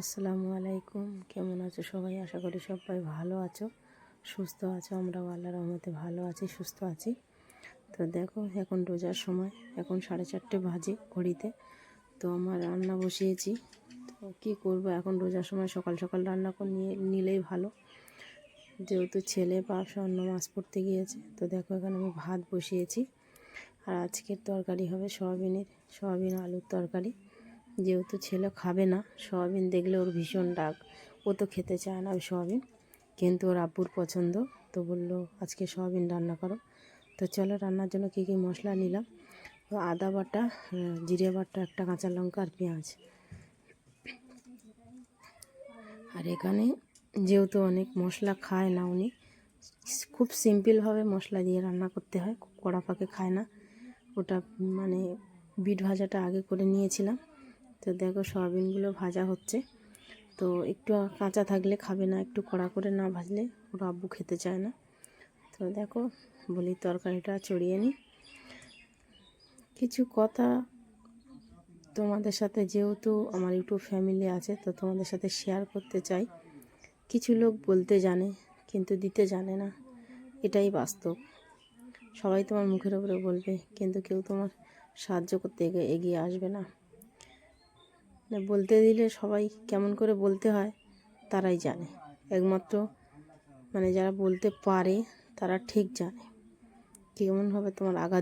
আসসালামু আলাইকুম। কেমন আছো সবাই? আশা করি সবাই ভালো আছো, সুস্থ আছো, আমরাও আল্লাহ রহমতে ভালো আছি, সুস্থ আছি। তো দেখো, এখন রোজার সময়, এখন সাড়ে চারটে বাজে ঘড়িতে। তো আমার রান্না বসিয়েছি। তো কী করব, এখন রোজার সময় সকাল সকাল রান্না করে নিয়ে নিলেই ভালো। যেহেতু ছেলে বা স্বর্ণ মাছ পড়তে গিয়েছে, তো দেখো এখানে আমি ভাত বসিয়েছি। আর আজকের তরকারি হবে সয়াবিনের, সয়াবিন আলুর তরকারি। যেহেতু ছেলে খাবে না, সয়াবিন দেখলে ওর ভীষণ ডাক ও তো খেতে চায় না সয়াবিন। কিন্তু ওর আব্বুর পছন্দ, তো বলল, আজকে সয়াবিন রান্না করো। তো চলো রান্নার জন্য কী কী মশলা নিলাম? আদা বাটা জিরে বাটা, একটা কাঁচা লঙ্কা আর পেঁয়াজ। আর এখানে যেহেতু অনেক মশলা খায় না উনি, খুব সিম্পলভাবে মশলা দিয়ে রান্না করতে হয়, কড়া পাকে খায় না। ওটা মানে বিট ভাজাটা আগে করে নিয়েছিলাম। তো দেখো সয়াবিনগুলো ভাজা হচ্ছে। তো একটু কাঁচা থাকলে খাবে না, একটু কড়া করে না ভাজলে ওর আব্বু খেতে চায় না। তো দেখো বলি তরকারিটা চড়িয়ে নিই। কিছু কথা তোমাদের সাথে যেহেতু আমার ইউটিউব ফ্যামিলি আছে, তো তোমাদের সাথে শেয়ার করতে চাই। কিছু লোক বলতে জানে কিন্তু দিতে জানে না, এটাই বাস্তব। সবাই তোমার মুখের উপরে বলবে কিন্তু কেউ তোমার সাহায্য করতে এগিয়ে এগিয়ে আসবে না। মানে বলতে দিলে সবাই কেমন করে বলতে হয়, তারাই জানে। একমাত্র মানে যারা বলতে পারে, তারা ঠিক জানে। কেমনভাবে তোমার আঘাত